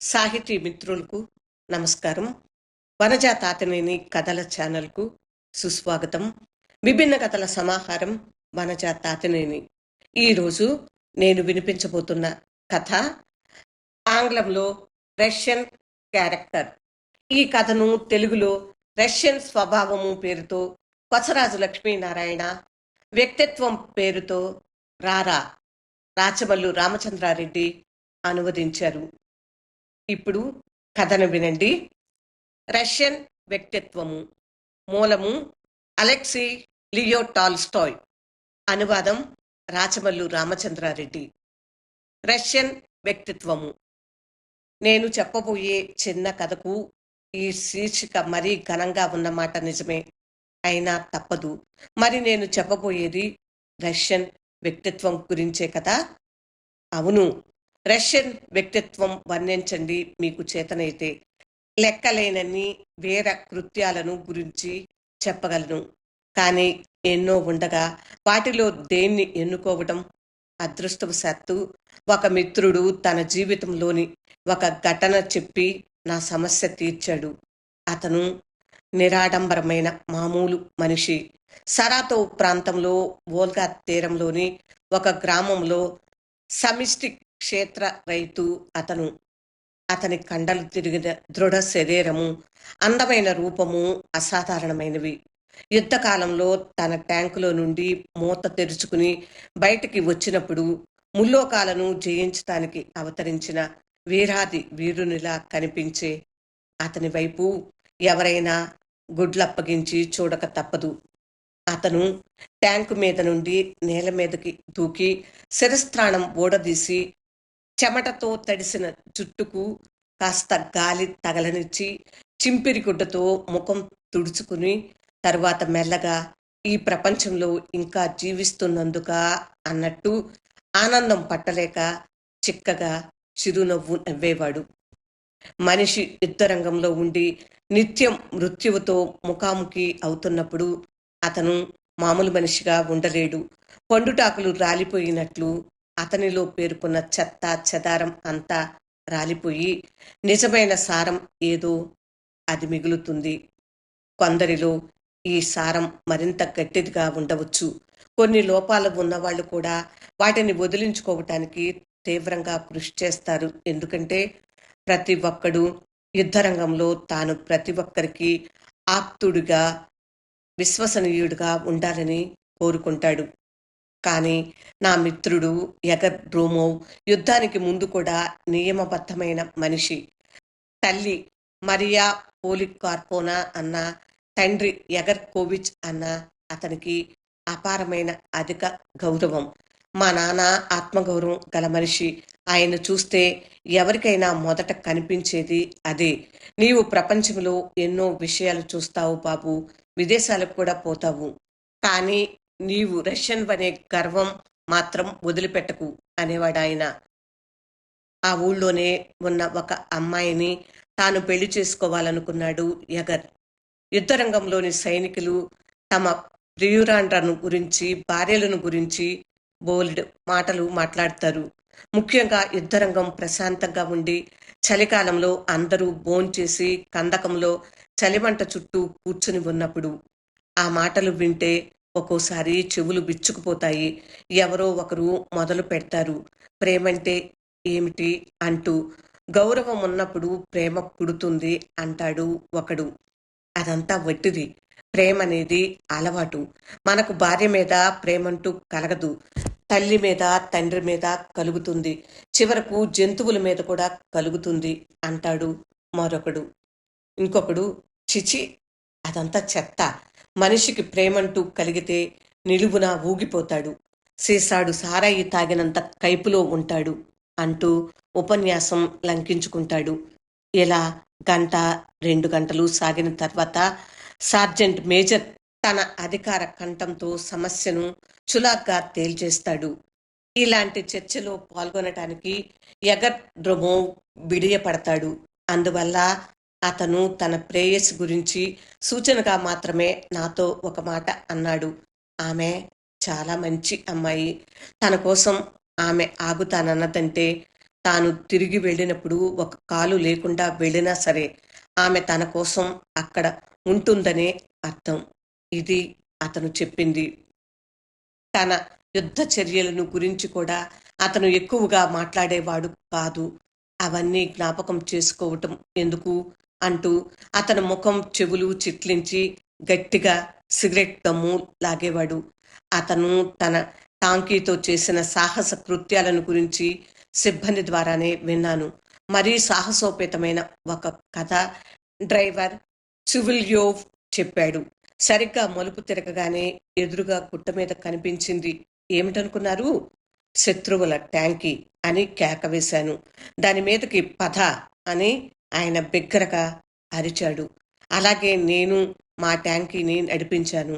సాహితీ మిత్రులకు నమస్కారం. వనజా తాతనేని కథల ఛానల్కు సుస్వాగతం. విభిన్న కథల సమాహారం వనజా తాతనేని. ఈరోజు నేను వినిపించబోతున్న కథ ఆంగ్లంలో రష్యన్ క్యారెక్టర్. ఈ కథను తెలుగులో రష్యన్ స్వభావము పేరుతో కొసరాజు లక్ష్మీనారాయణ వ్యక్తిత్వం పేరుతో రారా రాచమల్లు రామచంద్రారెడ్డి అనువదించారు. ఇప్పుడు కథను వినండి. రష్యన్ వ్యక్తిత్వము మూలము అలెక్సీ లియో టాల్స్టాయ్. అనువాదం రాచమల్లు రామచంద్రారెడ్డి. రష్యన్ వ్యక్తిత్వము. నేను చెప్పబోయే చిన్న కథకు ఈ శీర్షిక మరీ ఘనంగా ఉన్నమాట నిజమే. అయినా తప్పదు. మరి నేను చెప్పబోయేది రష్యన్ వ్యక్తిత్వం గురించే కదా? అవును. రష్యన్ వ్యక్తిత్వం వర్ణించండి మీకు చేతనైతే. లెక్కలేనన్ని వేర కృత్యాలను గురించి చెప్పగలను. కానీ ఎన్నో ఉండగా వాటిలో దేన్ని ఎన్నుకోవడం అదృష్టవశాత్తు ఒక మిత్రుడు తన జీవితంలోని ఒక ఘటన చెప్పి నా సమస్య తీర్చాడు. అతను నిరాడంబరమైన మామూలు మనిషి. సరాతో ప్రాంతంలో వోల్గా తీరంలోని ఒక గ్రామంలో సమిష్టి క్షేత్ర రైతు అతను అతని కండలు తిరిగిన దృఢ శరీరము అందమైన రూపము అసాధారణమైనవి. యుద్ధకాలంలో తన ట్యాంకులో నుండి మూత తెరుచుకుని బయటికి వచ్చినప్పుడు ముల్లోకాలను జయించటానికి అవతరించిన వీరాది వీరునిలా కనిపించే అతని వైపు ఎవరైనా గుడ్లప్పగించి చూడక తప్పదు. అతను ట్యాంకు మీద నుండి నేల మీదకి దూకి శిరస్త్రాణం ఊడదీసి చెమటతో తడిసిన జుట్టుకు కాస్త గాలి తగలనిచ్చి చింపిరి గుడ్డతో ముఖం తుడుచుకుని తర్వాత మెల్లగా ఈ ప్రపంచంలో ఇంకా జీవిస్తున్నందుక అన్నట్టు ఆనందం పట్టలేక చిక్కగా చిరునవ్వు నవ్వేవాడు. మనిషి యుద్ధరంగంలో ఉండి నిత్యం మృత్యువుతో ముఖాముఖి అవుతున్నప్పుడు అతను మామూలు మనిషిగా ఉండలేడు. పండుటాకులు రాలిపోయినట్లు అతనిలో పేర్కొన్న చెత్త చెదారం అంతా రాలిపోయి నిజమైన సారం ఏదో అది మిగులుతుంది. కొందరిలో ఈ సారం మరింత గట్టిదిగా ఉండవచ్చు. కొన్ని లోపాలు ఉన్నవాళ్ళు కూడా వాటిని వదిలించుకోవటానికి తీవ్రంగా కృషి చేస్తారు. ఎందుకంటే ప్రతి ఒక్కడు యుద్ధరంగంలో తాను ప్రతి ఒక్కరికి ఆప్తుడిగా విశ్వసనీయుడిగా ఉండాలని కోరుకుంటాడు. కానీ నా మిత్రుడు ఎగర్ యుద్ధానికి ముందు కూడా నియమబద్ధమైన మనిషి. తల్లి మరియా పోలిక్ కార్పోనా అన్న తండ్రి ఎగర్ కోవిచ్ అన్న అతనికి అపారమైన అధిక గౌరవం. మా నాన్న ఆత్మగౌరవం గల మనిషి. ఆయన చూస్తే ఎవరికైనా మొదట కనిపించేది అదే. నీవు ప్రపంచంలో ఎన్నో విషయాలు చూస్తావు బాబు. విదేశాలకు కూడా పోతావు. కానీ నీవు రష్యన్ అనే గర్వం మాత్రం వదిలిపెట్టకు అనేవాడు ఆయన ఆ ఊళ్ళోనే ఉన్న ఒక అమ్మాయిని తాను పెళ్ళి చేసుకోవాలనుకున్నాడు యగర్. యుద్ధరంగంలోని సైనికులు తమ ప్రియురాండ్రను గురించి భార్యలను గురించి బోల్డ్ మాటలు మాట్లాడతారు. ముఖ్యంగా యుద్ధరంగం ప్రశాంతంగా ఉండి చలికాలంలో అందరూ భోంచేసి కందకంలో చలిమంట చుట్టూ కూర్చుని ఉన్నప్పుడు. ఆ మాటలు వింటే ఒక్కోసారి చెవులు బిచ్చుకుపోతాయి ఎవరో ఒకరు మొదలు పెడతారు. ప్రేమంటే ఏమిటి అంటూ గౌరవం ఉన్నప్పుడు ప్రేమ పుడుతుంది అంటాడు ఒకడు. అదంతా వట్టిది. ప్రేమ అనేది అలవాటు. మనకు భార్య మీద ప్రేమంటూ కలగదు. తల్లి మీద తండ్రి మీద కలుగుతుంది. చివరకు జంతువుల మీద కూడా కలుగుతుంది అంటాడు మరొకడు. ఇంకొకడు చిచి అదంతా చెత్త. మనిషికి ప్రేమంటూ కలిగితే నిలువున ఊగిపోతాడు. సీసాడు సారాయి తాగినంత కైపులో ఉంటాడు అంటూ ఉపన్యాసం లంకించుకుంటాడు. ఇలా గంట రెండు గంటలు సాగిన తర్వాత సార్జెంట్ మేజర్ తన అధికార కంఠంతో సమస్యను చులాగ్గా తేల్చేస్తాడు. ఇలాంటి చర్చలో పాల్గొనటానికి ఎగర్ డ్రొమో బిడియపడతాడు అందువల్ల అతను తన ప్రేయస్ గురించి సూచనగా మాత్రమే నాతో ఒక మాట అన్నాడు. ఆమె చాలా మంచి అమ్మాయి. తన కోసం ఆమె ఆగుతానన్నదంటే తాను తిరిగి వెళ్ళినప్పుడు ఒక కాలు లేకుండా వెళ్ళినా సరే ఆమె తన కోసం అక్కడ ఉంటుందనే అర్థం. ఇది అతను చెప్పింది. తన యుద్ధ చర్యలను గురించి కూడా అతను ఎక్కువగా మాట్లాడేవాడు కాదు. అవన్నీ జ్ఞాపకం చేసుకోవటం ఎందుకు? అంటూ అతని ముఖం చెవులు చిట్లించి గట్టిగా సిగరెట్ దమ్ము లాగేవాడు. అతను తన టాంకీతో చేసిన సాహస కృత్యాలను గురించి సిబ్బంది ద్వారానే విన్నాను. మరీ సాహసోపేతమైన ఒక కథ డ్రైవర్ చివిల్యోవ్ చెప్పాడు. సరిగ్గా మలుపు తిరగగానే ఎదురుగా గుట్ట మీద కనిపించింది. ఏమిటనుకున్నారు? శత్రువుల ట్యాంకీ అని కేక వేశాను. దాని మీదకి పథ అని ఆయన బిగ్గరగా అరిచాడు. అలాగే నేను మా ట్యాంకీని నడిపించాను.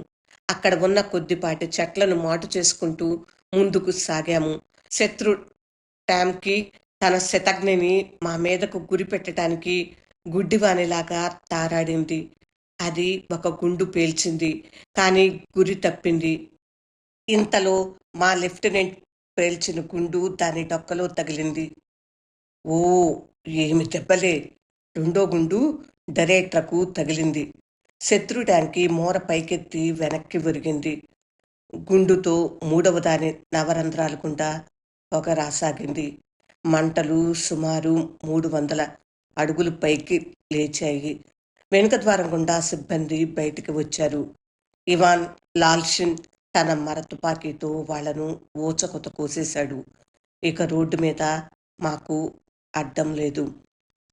అక్కడ ఉన్న కొద్దిపాటి చెట్లను మాటు చేసుకుంటూ ముందుకు సాగాము. శత్రు ట్యాంకి తన శతజ్ఞని మా మీదకు గురి పెట్టడానికి గుడ్డివానిలాగా తారాడింది. అది ఒక గుండు పేల్చింది కానీ గురి తప్పింది. ఇంతలో మా లెఫ్టినెంట్ పేల్చిన గుండు దాని డొక్కలో తగిలింది. ఓ ఏమి దెబ్బలే! రెండో గుండు డరేట్లకు తగిలింది. శత్రు ట్యాంకి మూర పైకెత్తి వెనక్కి ఒరిగింది. గుండుతో మూడవ దాని నవరంధ్రాల గుండా పొగ రాసాగింది. మంటలు సుమారు మూడు వందల అడుగులు పైకి లేచాయి. వెనుక ద్వారం గుండా సిబ్బంది బయటికి వచ్చారు. ఇవాన్ లాల్షిన్ తన మర తుపాకీతో వాళ్ళను ఊచకొత కోసేశాడు. ఇక రోడ్డు మీద మాకు అడ్డం లేదు.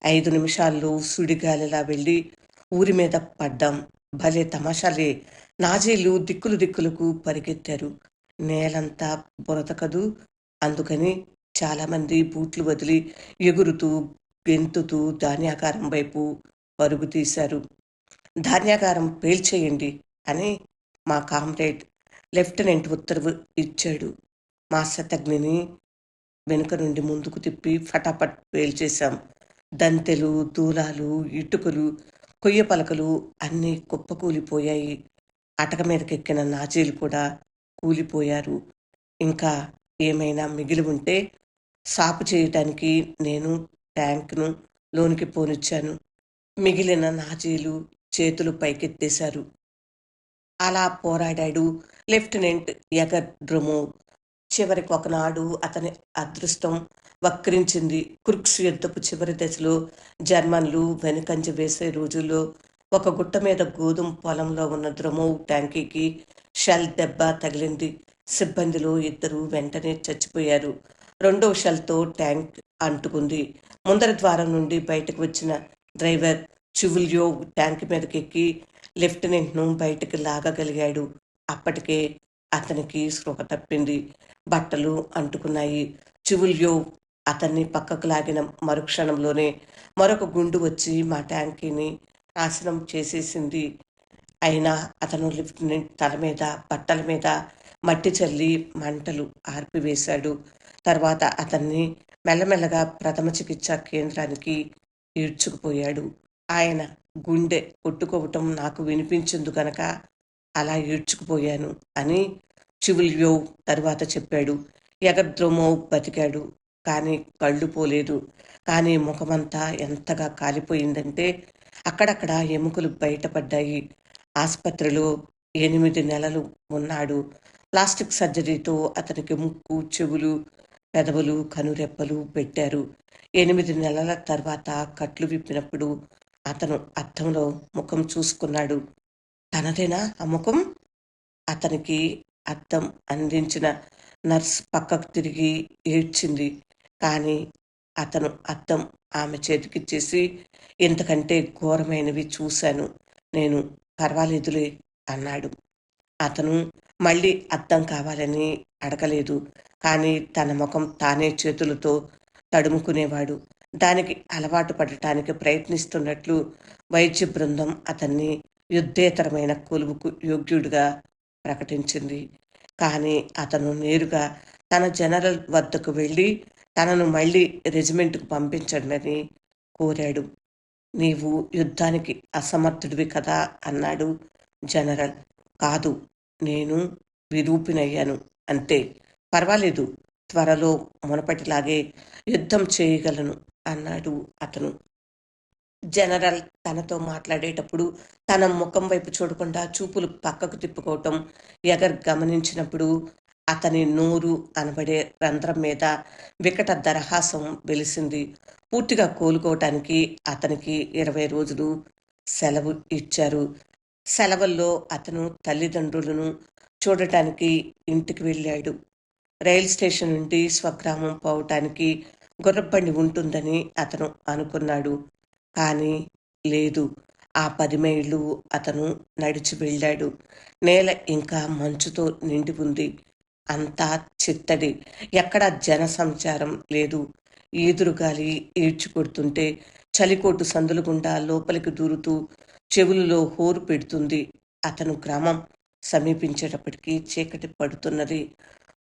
ఐదు నిమిషాల్లో సుడిగాలిలా వెళ్ళి ఊరి మీద పడ్డాం. భలే తమాషాలే. నాజీలు దిక్కులు దిక్కులకు పరిగెత్తారు. నేలంతా బురదకదు అందుకని చాలామంది బూట్లు వదిలి ఎగురుతూ గెంతుతూ ధాన్యాకారం వైపు పరుగు తీశారు. ధాన్యాకారం పేల్చేయండి అని మా కామ్రేడ్ లెఫ్టినెంట్ ఉత్తర్వు ఇచ్చాడు. మా శతజ్ఞిని వెనుక నుండి ముందుకు తిప్పి ఫటాఫట్ పేల్చేశాం. దంతెలు దూలాలు ఇటుకలు కొయ్య పలకలు అన్నీ కుప్పకూలిపోయాయి. అటక మీదకెక్కిన నాచీలు కూడా కూలిపోయారు. ఇంకా ఏమైనా మిగిలి ఉంటే సాపు చేయటానికి నేను ట్యాంక్ను లోనికి పోనిచ్చాను. మిగిలిన నాజీలు చేతులు పైకెత్తేశారు. అలా పోరాడాడు లెఫ్టినెంట్ ఎగర్ డ్రమో చివరికి ఒకనాడు అతని అదృష్టం వక్రించింది. కుర్క్స్ యుద్ధపు చివరి దశలో జర్మన్లు వెనుకంజ వేసే రోజుల్లో ఒక గుట్ట మీద గోధుమ పొలంలో ఉన్న ద్రమో ట్యాంకీకి షెల్ దెబ్బ తగిలింది. సిబ్బందిలో ఇద్దరు వెంటనే చచ్చిపోయారు. రెండో షెల్తో ట్యాంక్ అంటుకుంది. ముందర ద్వారం నుండి బయటకు వచ్చిన డ్రైవర్ చివుల్యో ట్యాంక్ మీదకెక్కి లెఫ్టినెంట్ను బయటకు లాగగలిగాడు. అప్పటికే అతనికి స్పృహ తప్పింది. బట్టలు అంటుకున్నాయి. చివుల్యో అతన్ని పక్కకు లాగిన మరుక్షణంలోనే మరొక గుండు వచ్చి మా ట్యాంకీని నాశనం చేసేసింది. అయినా అతను లెఫ్టినెంట్ తల మీద బట్టల మీద మట్టి చల్లి మంటలు ఆర్పివేశాడు. తర్వాత అతన్ని మెల్లమెల్లగా ప్రథమ చికిత్స కేంద్రానికి ఈడ్చుకుపోయాడు. ఆయన గుండె కొట్టుకోవటం నాకు వినిపించింది కనుక అలా ఈడ్చుకుపోయాను అని చివుల్యో తరువాత చెప్పాడు. ఎగద్రోమో బతికాడు. కానీ కళ్ళు పోలేదు. కానీ ముఖమంతా ఎంతగా కాలిపోయిందంటే అక్కడక్కడ ఎముకలు బయటపడ్డాయి. ఆసుపత్రిలో ఎనిమిది నెలలు ఉన్నాడు. ప్లాస్టిక్ సర్జరీతో అతనికి ముక్కు చెవులు పెదవులు కనురెప్పలు పెట్టారు. ఎనిమిది నెలల తర్వాత కట్లు విప్పినప్పుడు అతను అద్దంలో ముఖం చూసుకున్నాడు. తనదేనా ఆ ముఖం? అతనికి అద్దం అందించిన నర్స్ పక్కకు తిరిగి ఏడ్చింది. కానీ అతను అద్దం ఆమె చేతికిచ్చేసి ఇంతకంటే ఘోరమైనవి చూశాను నేను పర్వాలేదులే అన్నాడు. అతను మళ్ళీ అద్దం కావాలని అడగలేదు కానీ తన ముఖం తానే చేతులతో తడుముకునేవాడు. దానికి అలవాటు పడటానికి ప్రయత్నిస్తున్నట్లు వైద్య బృందం అతన్ని యుద్ధేతరమైన కొలువుకు యోగ్యుడిగా ప్రకటించింది. కానీ అతను నేరుగా తన జనరల్ వద్దకు వెళ్ళి తనను మళ్ళీ రెజిమెంట్కు పంపించండి కోరాడు. నీవు యుద్ధానికి అసమర్థుడివి కదా అన్నాడు జనరల్. కాదు నేను విరూపినయ్యాను అంతే. పర్వాలేదు త్వరలో మునపటిలాగే యుద్ధం చేయగలను అన్నాడు అతను. జనరల్ తనతో మాట్లాడేటప్పుడు తన ముఖం వైపు చూడకుండా చూపులు పక్కకు తిప్పుకోవటం ఎగర్ గమనించినప్పుడు అతని నోరు అనబడే రంధ్రం మీద వికట దరహాసం వెలిసింది. పూర్తిగా కోలుకోవటానికి అతనికి ఇరవై రోజులు సెలవు ఇచ్చారు. సెలవుల్లో అతను తల్లిదండ్రులను చూడటానికి ఇంటికి వెళ్ళాడు. రైల్ స్టేషన్ నుండి స్వగ్రామం పోవటానికి గుర్రబండి ఉంటుందని అతను అనుకున్నాడు. కానీ లేదు. ఆ పది మైళ్ళు అతను నడిచి వెళ్ళాడు. నేల ఇంకా మంచుతో నిండి ఉంది. అంతా చిత్తడి. ఎక్కడ జనసంచారం లేదు. ఈదురుగాలి ఈడ్చి కొడుతుంటే చలికోటు సందులు గుండా లోపలికి దూరుతూ చెవులలో హోరు పెడుతుంది అతను గ్రామం సమీపించేటప్పటికీ చీకటి పడుతున్నది.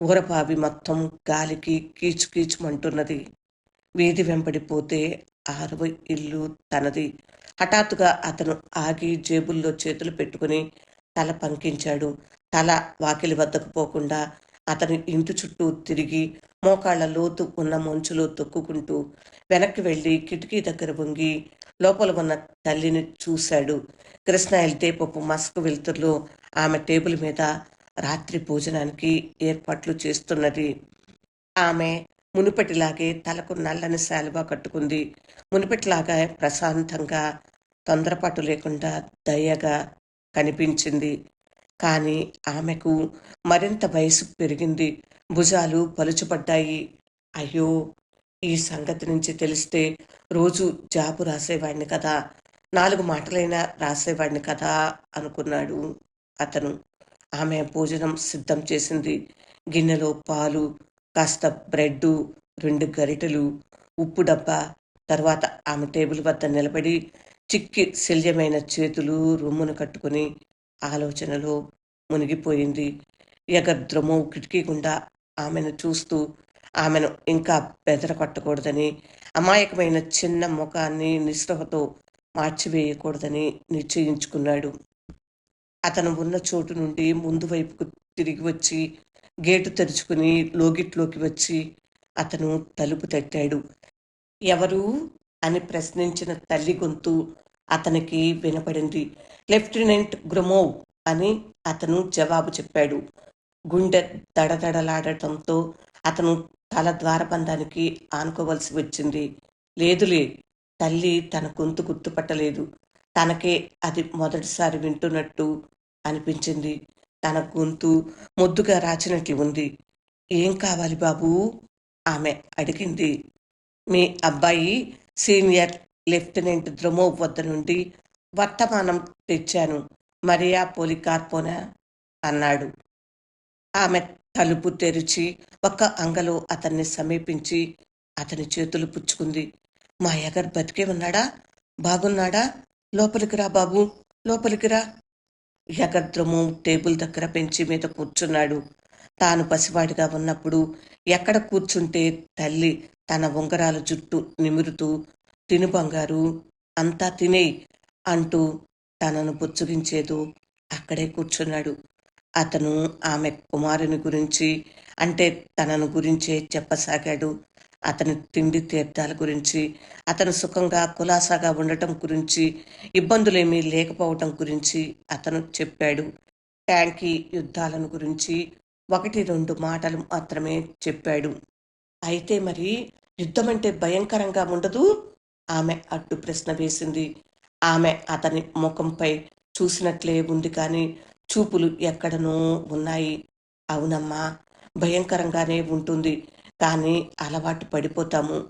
ఊరపావి మొత్తం గాలికి కీచుకీచుమంటున్నది వీధి వెంపడిపోతే ఆరవ ఇల్లు తనది. హఠాత్తుగా అతను ఆగి జేబుల్లో చేతులు పెట్టుకుని తల పంకించాడు. తల వాకిలి వద్దకు పోకుండా అతని ఇంటి చుట్టూ తిరిగి మోకాళ్ళ లోతు ఉన్న మంచులో తొక్కుకుంటూ వెనక్కి వెళ్ళి కిటికీ దగ్గర వంగి లోపల ఉన్న తల్లిని చూశాడు. కృష్ణ ఎల్తేపపు మస్క్ వెలుతురులో ఆమె టేబుల్ మీద రాత్రి భోజనానికి ఏర్పాట్లు చేస్తున్నది. ఆమె మునుపటిలాగే తలకు నల్లని శాలువా కట్టుకుంది. మునుపటిలాగా ప్రశాంతంగా తొందరపాటు లేకుండా దయగా కనిపించింది. కానీ ఆమెకు మరింత వయసు పెరిగింది. భుజాలు పలుచుపడ్డాయి అయ్యో! ఈ సంగతి నుంచి తెలిస్తే రోజు జాబు రాసేవాడిని కదా. నాలుగు మాటలైనా రాసేవాడిని కదా అనుకున్నాడు అతను. ఆమె భోజనం సిద్ధం చేసింది. గిన్నెలో పాలు కాస్త బ్రెడ్ రెండు గరిటెలు ఉప్పు డబ్బా తర్వాత ఆమె టేబుల్ వద్ద నిలబడి చిక్కి శల్యమైన చేతులు రొమ్మును కట్టుకుని ఆలోచనలో మునిగిపోయింది. యగద్రమో కిటికీ గుండా ఆమెను చూస్తూ ఆమెను ఇంకా బెదరకొట్టకూడదని అమాయకమైన చిన్న ముఖాన్ని నిస్పృహతో మార్చివేయకూడదని నిశ్చయించుకున్నాడు. అతను ఉన్న చోటు నుండి ముందు వైపుకు తిరిగి వచ్చి గేటు తెరుచుకుని లోగిట్లోకి వచ్చి అతను తలుపు తట్టాడు. ఎవరు? అని ప్రశ్నించిన తల్లి గొంతు అతనికి వినపడింది. లెఫ్టినెంట్ గ్రుమోవ్ అని అతను జవాబు చెప్పాడు. గుండె దడదడలాడటంతో అతను తల ద్వారబంధానికి ఆనుకోవలసి వచ్చింది. లేదులే తల్లి తన గొంతు గుర్తుపట్టలేదు. తనకే అది మొదటిసారి వింటున్నట్టు అనిపించింది. తన గొంతు ముద్దుగా రాచినట్లు ఉంది. ఏం కావాలి బాబు? ఆమె అడిగింది. మీ అబ్బాయి సీనియర్ లెఫ్టినెంట్ ద్రమోవ్ వద్ద నుండి వర్తమానం తెచ్చాను. మరియా పోలికార్పోనా అన్నాడు. ఆమె తలుపు తెరిచి ఒక్క అంగలో అతన్ని సమీపించి అతని చేతులు పుచ్చుకుంది. మా ఎగర్ బతికే ఉన్నాడా? బాగున్నాడా? లోపలికి రా బాబు లోపలికి రా. ఎగర్ద్రము టేబుల్ దగ్గర పెంచి మీద కూర్చున్నాడు. తాను పసివాడిగా ఉన్నప్పుడు ఎక్కడ కూర్చుంటే తల్లి తన ఉంగరాల జుట్టు నిమురుతూ తిను బంగారు అంతా తినేయి అంటూ తనను పుచ్చగించేదో అక్కడే కూర్చున్నాడు. అతను ఆమె కుమారుని గురించి అంటే తనను గురించే చెప్పసాగాడు. అతని తిండి తీర్థాల గురించి అతను సుఖంగా కులాసాగా ఉండటం గురించి ఇబ్బందులేమీ లేకపోవటం గురించి అతను చెప్పాడు. ట్యాంకీ యుద్ధాలను గురించి ఒకటి రెండు మాటలు మాత్రమే చెప్పాడు. అయితే మరి యుద్ధం అంటే భయంకరంగా ఉండదు? ఆమె అడ్డు ప్రశ్న వేసింది. ఆమె అతని ముఖంపై చూసినట్లే ఉంది కానీ చూపులు ఎక్కడనో ఉన్నాయి. అవునమ్మా భయంకరంగానే ఉంటుంది కానీ అలవాటు పడిపోతాము.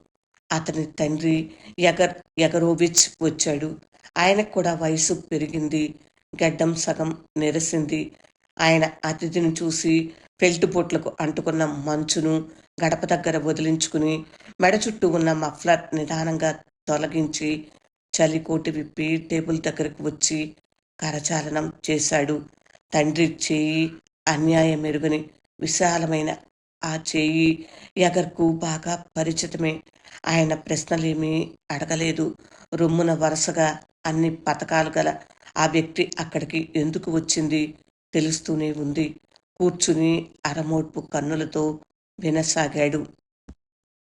అతని తండ్రి ఎగర్ ఎగరోవిచ్ వచ్చాడు. ఆయనకు కూడా వయసు పెరిగింది. గడ్డం సగం నెరసింది. ఆయన అతిథిని చూసి పెల్టుపోట్లకు అంటుకున్న మంచును గడప దగ్గర వదిలించుకుని మెడ చుట్టూ ఉన్న మఫ్లర్ నిదానంగా తొలగించి చలికోటి విప్పి టేబుల్ దగ్గరకు వచ్చి కరచాలనం చేశాడు. తండ్రి చేయి అన్యాయం మెరుగుని విశాలమైన ఆ చేయి ఎగర్కు బాగా పరిచితమే. ఆయన ప్రశ్నలేమీ అడగలేదు. రొమ్మున వరుసగా అన్ని పథకాలు గల ఆ వ్యక్తి అక్కడికి ఎందుకు వచ్చింది తెలుస్తూనే ఉంది. కూర్చుని అరమోడ్పు కన్నులతో వినసాగాడు.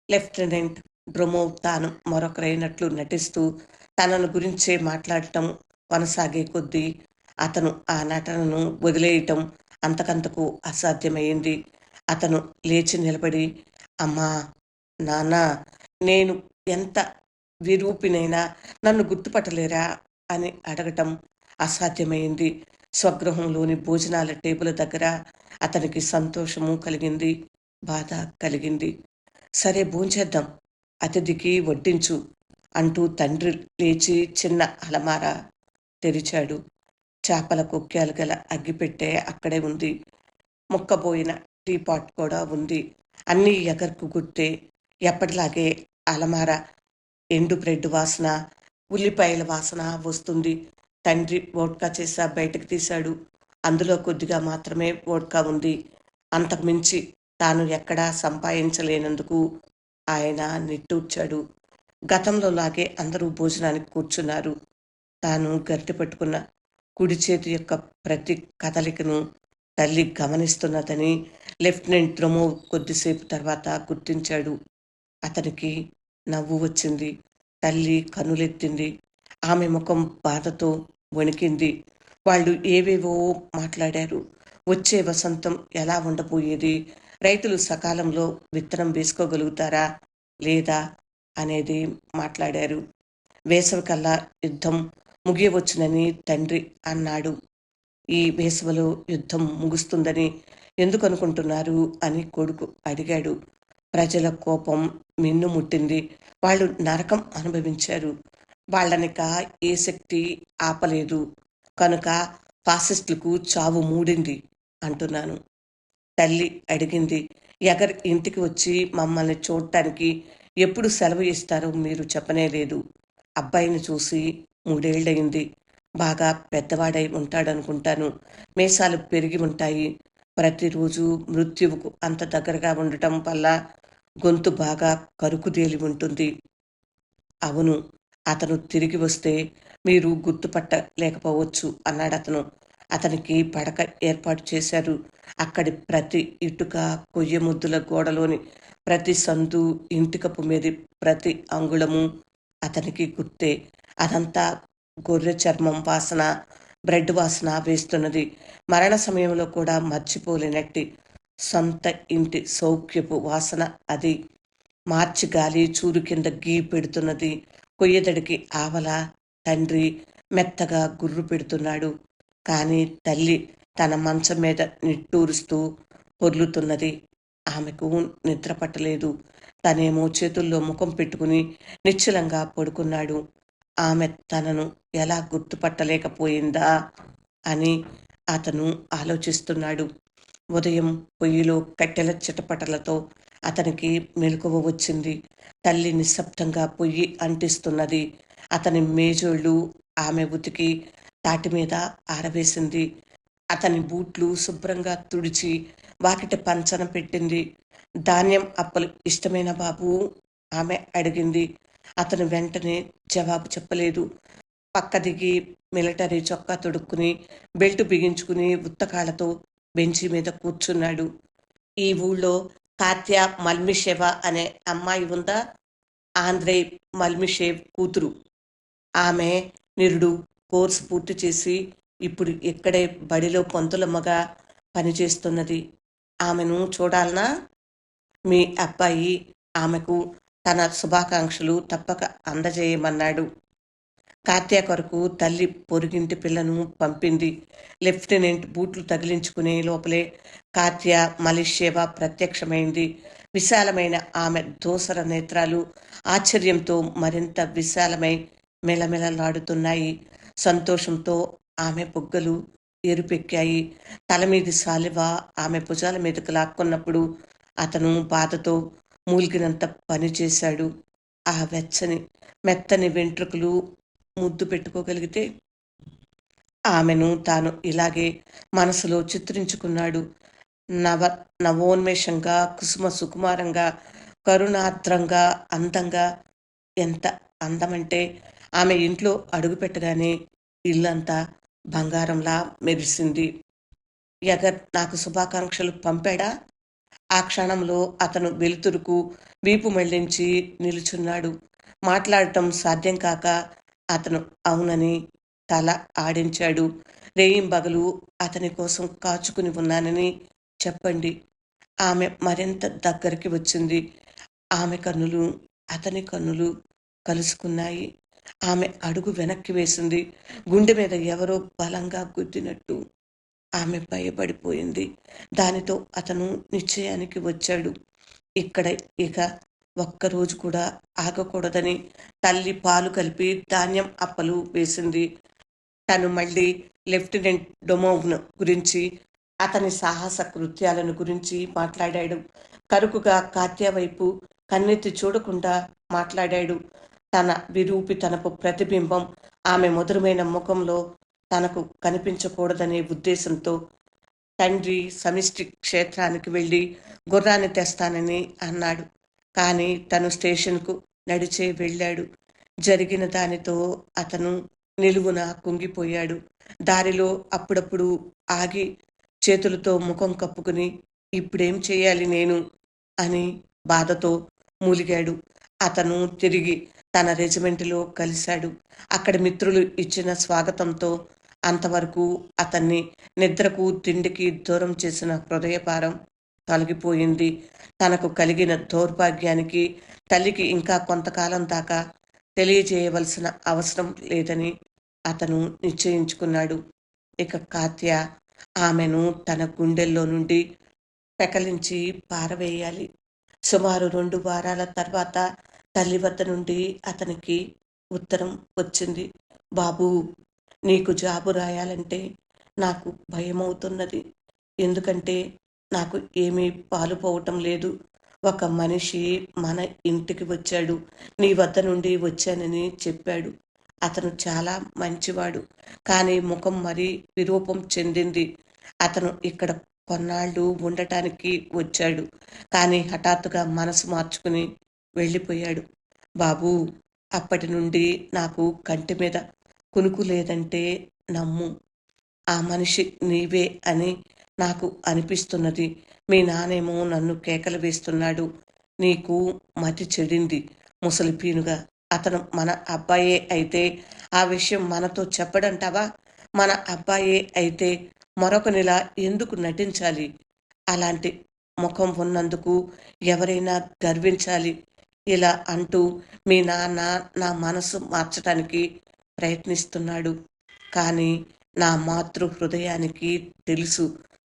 లెఫ్టినెంట్ డ్రొమోవ్ తాను మరొకరైనట్లు నటిస్తూ తనను గురించే మాట్లాడటం కొనసాగే కొద్దీ అతను ఆ నటనను వదిలేయటం అంతకంతకు అసాధ్యమైంది అతను లేచి నిలబడి అమ్మా నాన్న నేను ఎంత విరూపినైనా నన్ను గుర్తుపట్టలేరా? అని అడగటం అసాధ్యమైంది స్వగృహంలోని భోజనాల టేబుల్ దగ్గర అతనికి సంతోషము కలిగింది బాధ కలిగింది. సరే భోంచేద్దాం. అతిథికి వడ్డించు అంటూ తండ్రి లేచి చిన్న అలమార తెరిచాడు. చేపల కుక్యాలు గల అగ్గిపెట్టే అక్కడే ఉంది. ముక్కబోయిన టీ పాట్ కూడా ఉంది. అన్నీ ఎగర్కు గుర్తే ఎప్పటిలాగే అలమార ఎండు బ్రెడ్ వాసన ఉల్లిపాయల వాసన వస్తుంది. తండ్రి వోడ్కా చేసా బయటకు తీశాడు. అందులో కొద్దిగా మాత్రమే వోడ్కా ఉంది. అంతకుమించి తాను ఎక్కడా సంపాదించలేనందుకు ఆయన నిట్టూర్చాడు గతంలో లాగే అందరూ భోజనానికి కూర్చున్నారు. తాను గరిటె పట్టుకున్న కుడి చేతి యొక్క ప్రతి కదలికను తల్లి గమనిస్తున్నదని లెఫ్టినెంట్ ద్రోమో కొద్దిసేపు తర్వాత గుర్తించాడు. అతనికి నవ్వు వచ్చింది. తల్లి కనులెత్తింది. ఆమె ముఖం బాధతో వణికింది. వాళ్ళు ఏవేవో మాట్లాడారు. వచ్చే వసంతం ఎలా ఉండబోయేది? రైతులు సకాలంలో విత్తనం వేసుకోగలుగుతారా? లేదా? అనేది మాట్లాడారు. వేసవికల్లా యుద్ధం ముగియవచ్చునని తండ్రి అన్నాడు. ఈ వేసవిలో యుద్ధం ముగుస్తుందని ఎందుకు అనుకుంటున్నారు? అని కొడుకు అడిగాడు. ప్రజల కోపం మిన్ను ముట్టింది. వాళ్ళు నరకం అనుభవించారు. వాళ్ళనిక ఏ శక్తి ఆపలేదు. కనుక ఫాసిస్టులకు చావు మూడింది అంటున్నాను. తల్లి అడిగింది. ఎగర్ ఇంటికి వచ్చి మమ్మల్ని చూడటానికి ఎప్పుడు సెలవు ఇస్తారో మీరు చెప్పనే లేదు. అబ్బాయిని చూసి మూడేళ్ళయింది బాగా పెద్దవాడై ఉంటాడనుకుంటాను. మీసాలు పెరిగి ఉంటాయి. ప్రతిరోజు మృత్యువుకు అంత దగ్గరగా ఉండటం వల్ల గొంతు బాగా కరుకుదేలి ఉంటుంది. అవును అతను తిరిగి వస్తే మీరు గుర్తుపట్టలేకపోవచ్చు అన్నాడు అతను అతనికి పడక ఏర్పాటు చేశారు. అక్కడి ప్రతి ఇటుక కొయ్య ముద్దుల గోడలోని ప్రతి సందు ఇంటికపు మీది ప్రతి అంగుళము అతనికి గుర్తే. అదంతా గొర్రె చర్మం వాసన బ్రెడ్ వాసన వేస్తున్నది. మరణ సమయంలో కూడా మర్చిపోలేనట్టి సొంత ఇంటి సౌఖ్యపు వాసన అది. మార్చి గాలి చూరు కింద గీ పెడుతున్నది. కొయ్యదడికి ఆవల తండ్రి మెత్తగా గుర్రు పెడుతున్నాడు. కానీ తల్లి తన మంచం మీద నిట్టూరుస్తూ పొర్లుతున్నది. ఆమెకు నిద్ర పట్టలేదు. తనేమో చేతుల్లో ముఖం పెట్టుకుని నిశ్చలంగా పడుకున్నాడు. ఆమె తనను ఎలా గుర్తుపట్టలేకపోయిందా అని అతను ఆలోచిస్తున్నాడు. ఉదయం పొయ్యిలో కట్టెల చిటపటలతో అతనికి మెలకువ వచ్చింది. తల్లి నిశ్శబ్దంగా పొయ్యి అంటిస్తున్నది. అతని మేజోళ్ళు ఆమె ఉతికి తాటి మీద ఆరవేసింది. అతని బూట్లు శుభ్రంగా తుడిచి వాకిట పంచన పెట్టింది. ధాన్యం అప్పలు ఇష్టమైన బాబు? ఆమె అడిగింది. అతను వెంటనే జవాబు చెప్పలేదు. పక్క దిగి మిలిటరీ చొక్కా తొడుక్కుని బెల్ట్ బిగించుకుని ఉత్తకాలతో బెంచి మీద కూర్చున్నాడు. ఈ ఊళ్ళో కాత్య మల్మిషేవ అనే అమ్మాయి ఉందా? ఆంధ్రే మల్మిషేవ్ కూతురు. ఆమె నిరుడు కోర్సు పూర్తి చేసి ఇప్పుడు ఇక్కడే బడిలో పంతులమ్మగా పనిచేస్తున్నది. ఆమెను చూడాలనా? మీ అబ్బాయి ఆమెకు తన శుభాకాంక్షలు తప్పక అందజేయమన్నాడు. కాత్య కొరకు తల్లి పొరుగింటి పిల్లను పంపింది. లెఫ్టినెంట్ బూట్లు తగిలించుకునే లోపలే కాత్య మలిషేవ ప్రత్యక్షమైంది. విశాలమైన ఆమె దోసర నేత్రాలు ఆశ్చర్యంతో మరింత విశాలమై మెలమెలలాడుతున్నాయి. సంతోషంతో ఆమె బుగ్గలు ఎరుపెక్కాయి తల మీది సాలివ ఆమె భుజాల మీదకు లాక్కున్నప్పుడు అతను బాధతో మూలిగినంత పని చేశాడు. ఆ వెచ్చని మెత్తని వెంట్రుకలు ముద్దు పెట్టుకోగలిగితే? ఆమెను తాను ఇలాగే మనసులో చిత్రించుకున్నాడు. నవ నవోన్మేషంగా కుసుమ సుకుమారంగా కరుణాద్రంగా అందంగా ఎంత అందమంటే ఆమె ఇంట్లో అడుగుపెట్టగానే ఇల్లంతా బంగారంలా మెరిసింది. ఎగర్ నాకు శుభాకాంక్షలు పంపాడా? ఆ క్షణంలో అతను వెలుతురుకు వీపు మళ్ళించి నిలుచున్నాడు. మాట్లాడటం సాధ్యం కాక అతను అవునని తల ఆడించాడు. రేయింబగలు అతని కోసం కాచుకుని ఉన్నానని చెప్పండి. ఆమె మరింత దగ్గరికి వచ్చింది. ఆమె కన్నులు అతని కన్నులు కలుసుకున్నాయి. ఆమె అడుగు వెనక్కి వేసింది. గుండె మీద ఎవరో బలంగా గుద్దినట్టు ఆమె భయపడిపోయింది. దానితో అతను నిశ్చయానికి వచ్చాడు. ఇక్కడ ఇక ఒక్కరోజు కూడా ఆగకూడదని తల్లి పాలు కలిపి ధాన్యం అప్పలు వేసింది. తను మళ్ళీ లెఫ్టినెంట్ డొమోవ్ను గురించి అతని సాహస కృత్యాలను గురించి మాట్లాడాడు. కరుకుగా కాత్య వైపు కన్నెత్తి చూడకుండా మాట్లాడాడు. తన విరూపితనపు ప్రతిబింబం ఆమె మధురమైన ముఖంలో తనకు కనిపించకూడదనే ఉద్దేశంతో తండ్రి సమిష్టి క్షేత్రానికి వెళ్ళి గుర్రాన్ని తెస్తానని అన్నాడు. కానీ తను స్టేషన్కు నడిచే వెళ్ళాడు. జరిగిన దానితో అతను నిలువున కుంగిపోయాడు. దారిలో అప్పుడప్పుడు ఆగి చేతులతో ముఖం కప్పుకుని ఇప్పుడేం చేయాలి నేను? అని బాధతో మూలిగాడు. అతను తిరిగి తన రెజిమెంటులో కలిశాడు. అక్కడ మిత్రులు ఇచ్చిన స్వాగతంతో అంతవరకు అతన్ని నిద్రకు తిండికి దూరం చేసిన హృదయపారం తొలగిపోయింది. తనకు కలిగిన దౌర్భాగ్యానికి తల్లికి ఇంకా కొంతకాలం దాకా తెలియజేయవలసిన అవసరం లేదని అతను నిశ్చయించుకున్నాడు. ఇక కాత్య ఆమెను తన గుండెల్లో నుండి పెకలించి పారవేయాలి. సుమారు రెండు వారాల తర్వాత తల్లి వద్ద నుండి అతనికి ఉత్తరం వచ్చింది. బాబు నీకు జాబు రాయాలంటే నాకు భయమవుతున్నది. ఎందుకంటే నాకు ఏమీ పాలుపోవటం లేదు. ఒక మనిషి మన ఇంటికి వచ్చాడు. నీ వద్ద నుండి వచ్చానని చెప్పాడు. అతను చాలా మంచివాడు. కానీ ముఖం మరీ విరూపం చెందింది. అతను ఇక్కడ కొన్నాళ్ళు ఉండటానికి వచ్చాడు. కానీ హఠాత్తుగా మనసు మార్చుకుని వెళ్ళిపోయాడు. బాబు అప్పటి నుండి నాకు కంటి మీద కునుకు లేదంటే నమ్ము. ఆ మనిషి నీవే అని నాకు అనిపిస్తున్నది. మీ నానేమో నన్ను కేకలు వేస్తున్నాడు. నీకు మతి చెడింది. ముసలిపీనుగా అతను మన అబ్బాయే అయితే ఆ విషయం మనతో చెప్పడంటావా? మన అబ్బాయే అయితే మరొకనిలా ఎందుకు నటించాలి? అలాంటి ముఖం ఉన్నందుకు ఎవరైనా గర్వించాలి. ఇలా అంటూ మీ నాన్న నా మనసు మార్చడానికి ప్రయత్నిస్తున్నాడు. కానీ నా మాతృ హృదయానికి తెలుసు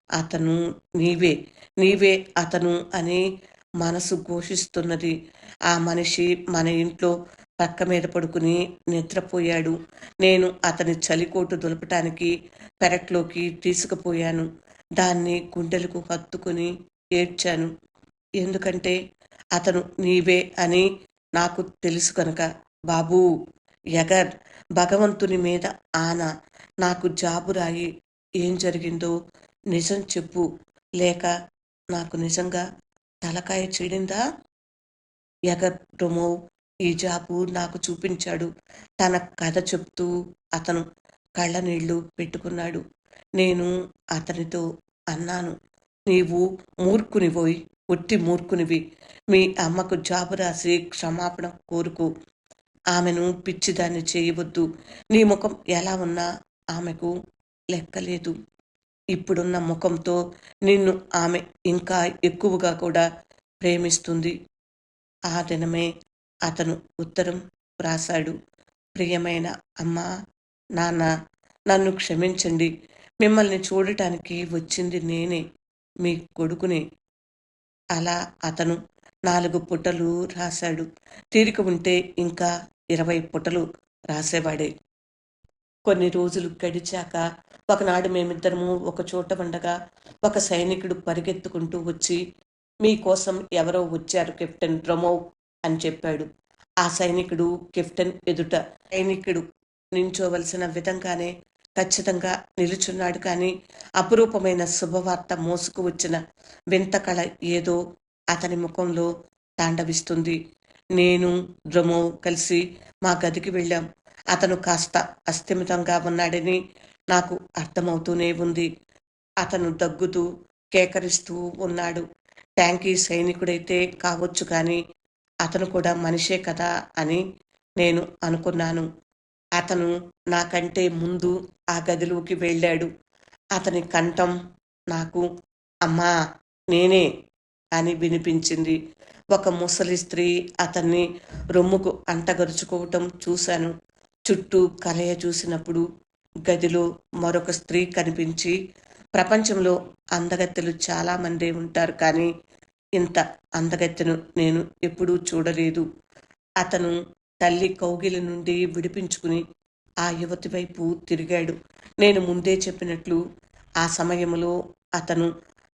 అతను నీవే నీవే అతను అని మనసు ఘోషిస్తున్నది. ఆ మనిషి మన ఇంట్లో పక్క మీద పడుకుని నిద్రపోయాడు. నేను అతని చలికోటు దులపటానికి పెరట్లోకి తీసుకుపోయాను. దాన్ని గుండెలకు హత్తుకుని ఏడ్చాను. ఎందుకంటే అతను నీవే అని నాకు తెలుసు కనుక. బాబూ ఎగర్ భగవంతుని మీద ఆన నాకు జాబు రాయి. ఏం జరిగిందో నిజం చెప్పు. లేక నాకు నిజంగా తలకాయ చెడిందా? ఎగర్ డొమో ఈ జాబు నాకు చూపించాడు. తన కథ చెప్తూ అతను కళ్ళ నీళ్ళు పెట్టుకున్నాడు. నేను అతనితో అన్నాను నీవు మూర్ఖునిపోయి ఉట్టి మూర్ఖునివి. మీ అమ్మకు జాబు రాసి క్షమాపణ కోరుకు. ఆమెను పిచ్చిదాన్ని చేయవద్దు. నీ ముఖం ఎలా ఉన్నా ఆమెకు లెక్కలేదు. ఇప్పుడున్న ముఖంతో నిన్ను ఆమె ఇంకా ఎక్కువగా కూడా ప్రేమిస్తుంది. ఆ దినమే అతను ఉత్తరం వ్రాశాడు. ప్రియమైన అమ్మా నాన్న నన్ను క్షమించండి. మిమ్మల్ని చూడటానికి వచ్చింది నేనే మీ కొడుకుని. అలా అతను నాలుగు పుటలు రాశాడు. తీరిక ఉంటే ఇంకా ఇరవై పుటలు రాసేవాడే. కొన్ని రోజులు గడిచాక ఒకనాడు మేమిద్దరము ఒక చోట ఉండగా ఒక సైనికుడు పరిగెత్తుకుంటూ వచ్చి మీకోసం ఎవరో వచ్చారు కెప్టెన్ డ్రమోవ్ అని చెప్పాడు. ఆ సైనికుడు కెప్టెన్ ఎదుట. సైనికుడు నించోవలసిన విధంగానే ఖచ్చితంగా నిలుచున్నాడు కానీ అపురూపమైన శుభవార్త మోసుకు వచ్చిన వింత కళ ఏదో అతని ముఖంలో తాండవిస్తుంది. నేను డ్రమో కలిసి మా గదికి వెళ్ళాం. అతను కాస్త అస్థిమితంగా ఉన్నాడని నాకు అర్థమవుతూనే ఉంది. అతను దగ్గుతూ కేకరిస్తూ ఉన్నాడు. ట్యాంకీ సైనికుడైతే కావచ్చు కానీ అతను కూడా మనిషే కదా అని నేను అనుకున్నాను. అతను నాకంటే ముందు ఆ గదిలోకి వెళ్ళాడు. అతని కంఠం నాకు అమ్మా నేనే అని వినిపించింది. ఒక ముసలి స్త్రీ అతన్ని రొమ్ముకు అంటగరుచుకోవటం చూశాను. చుట్టూ కలయ చూసినప్పుడు గదిలో మరొక స్త్రీ కనిపించి ప్రపంచంలో అందగత్తెలు చాలామందే ఉంటారు కానీ ఇంత అందగత్తెను నేను ఎప్పుడూ చూడలేదు. అతను తల్లి కౌగిలి నుండి విడిపించుకుని ఆ యువతి వైపు తిరిగాడు. నేను ముందే చెప్పినట్లు ఆ సమయంలో అతను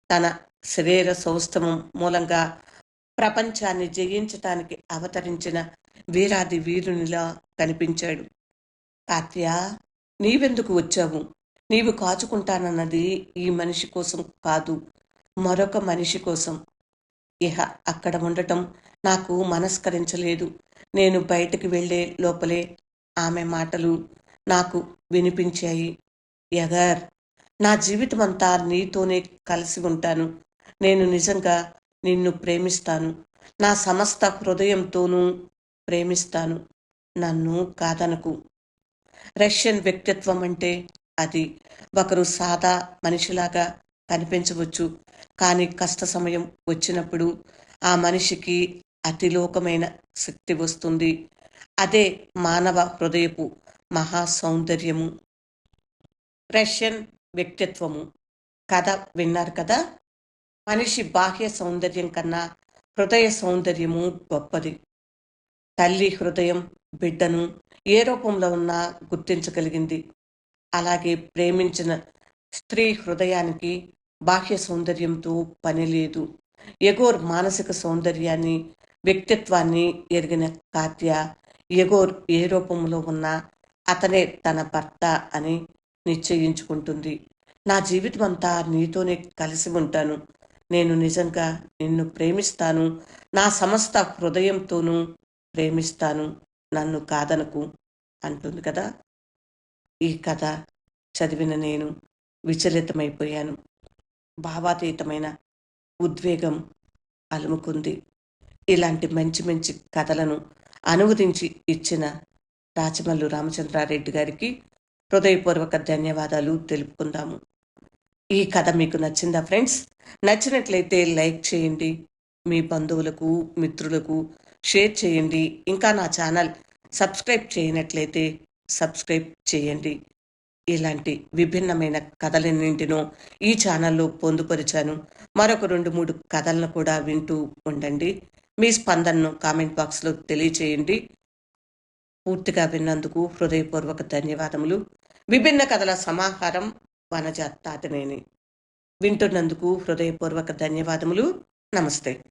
తన శరీర సౌష్ఠవం మూలంగా ప్రపంచాన్ని జయించటానికి అవతరించిన వీరాది వీరునిలా కనిపించాడు. కాత్య నీవెందుకు వచ్చావు? నీవు కాచుకుంటానన్నది ఈ మనిషి కోసం కాదు మరొక మనిషి కోసం. ఇహ అక్కడ ఉండటం నాకు మనస్కరించలేదు. నేను బయటకు వెళ్ళే లోపలే ఆమె మాటలు నాకు వినిపించాయి. ఎగర్ నా జీవితం అంతా నీతోనే కలిసి ఉంటాను. నేను నిజంగా నిన్ను ప్రేమిస్తాను. నా సమస్త హృదయంతోనూ ప్రేమిస్తాను. నన్ను కాదనకు. రష్యన్ వ్యక్తిత్వం అంటే అది. ఒకరు సాదా మనిషిలాగా కనిపించవచ్చు. కానీ కష్ట సమయం వచ్చినప్పుడు ఆ మనిషికి అతిలోకమైన శక్తి వస్తుంది. అదే మానవ హృదయపు మహా సౌందర్యము రష్యన్ వ్యక్తిత్వము. కథ విన్నారు కదా? మనిషి బాహ్య సౌందర్యం కన్నా హృదయ సౌందర్యము గొప్పది. తల్లి హృదయం బిడ్డను ఏ రూపంలో ఉన్నా గుర్తించగలిగింది. అలాగే ప్రేమించిన స్త్రీ హృదయానికి బాహ్య సౌందర్యంతో పని లేదు. ఎగోర్ మానసిక సౌందర్యాన్ని వ్యక్తిత్వాన్ని ఎరిగిన కాత్య ఎగోర్ ఏ రూపంలో ఉన్నా అతనే తన భర్త అని నిశ్చయించుకుంటుంది. నా జీవితం అంతా నీతోనే కలిసి ఉంటాను. నేను నిజంగా నిన్ను ప్రేమిస్తాను. నా సమస్త హృదయంతోనూ ప్రేమిస్తాను. నన్ను కాదనకు అంటుంది కదా? ఈ కథ చదివిన నేను విచలితమైపోయాను. భావాతీతమైన ఉద్వేగం అలుముకుంది. ఇలాంటి మంచి మంచి కథలను అనువదించి ఇచ్చిన రాచమల్లు రామచంద్రారెడ్డి గారికి హృదయపూర్వక ధన్యవాదాలు తెలుపుకుందాము. ఈ కథ మీకు నచ్చిందా ఫ్రెండ్స్? నచ్చినట్లయితే లైక్ చేయండి మీ బంధువులకు మిత్రులకు షేర్ చేయండి. ఇంకా నా ఛానల్ సబ్స్క్రైబ్ చేయనట్లయితే సబ్స్క్రైబ్ చేయండి. ఇలాంటి విభిన్నమైన కథలన్నింటినో ఈ ఛానల్లో పొందుపరిచాను. మరొక రెండు మూడు కథలను కూడా వింటూ ఉండండి. మీ స్పందనను కామెంట్ బాక్స్లో తెలియచేయండి. పూర్తిగా విన్నందుకు హృదయపూర్వక ధన్యవాదములు. విభిన్న కథల సమాహారం వనజ తాతనేని. వింటున్నందుకు హృదయపూర్వక ధన్యవాదములు. నమస్తే.